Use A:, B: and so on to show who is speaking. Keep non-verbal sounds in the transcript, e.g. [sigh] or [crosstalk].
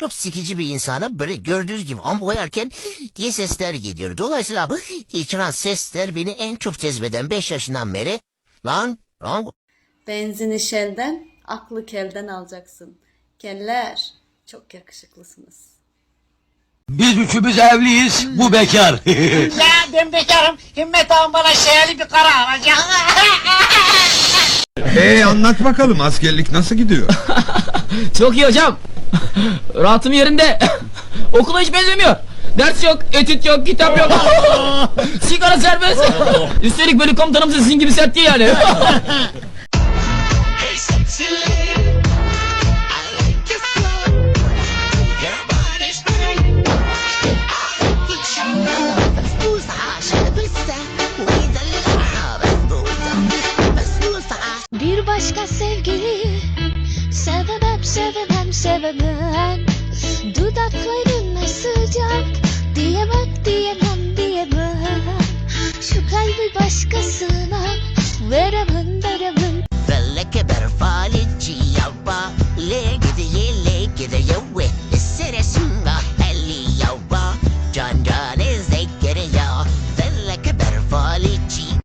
A: çok sikici bir insana böyle gördüğünüz gibi ham koyarken diye sesler geliyor. Dolayısıyla çıkan sesler beni en çok cezbeden 5 yaşından beri lan lan
B: Benzini şelden, aklı kelden alacaksın. Keller, çok yakışıklısınız.
C: Biz üçümüz evliyiz, bu bekar. [laughs]
D: Ya ben bekarım. Himmet ağam bana şehirli bir kara alacak.
E: Ee anlat bakalım askerlik nasıl gidiyor?
F: Çok iyi hocam. [laughs] Rahatım yerinde. [laughs] Okula hiç benzemiyor. Ders yok, etüt yok, kitap yok. [laughs] Sigara serbest. Üstelik böyle komutanım da sizin gibi sert değil yani.
G: Bir başka sevgili Sevemem sevemem sevemem. Dudaklarına sıcak Diyemem diyemem diyemem. Şu kalbi başkasına Veremem veremem.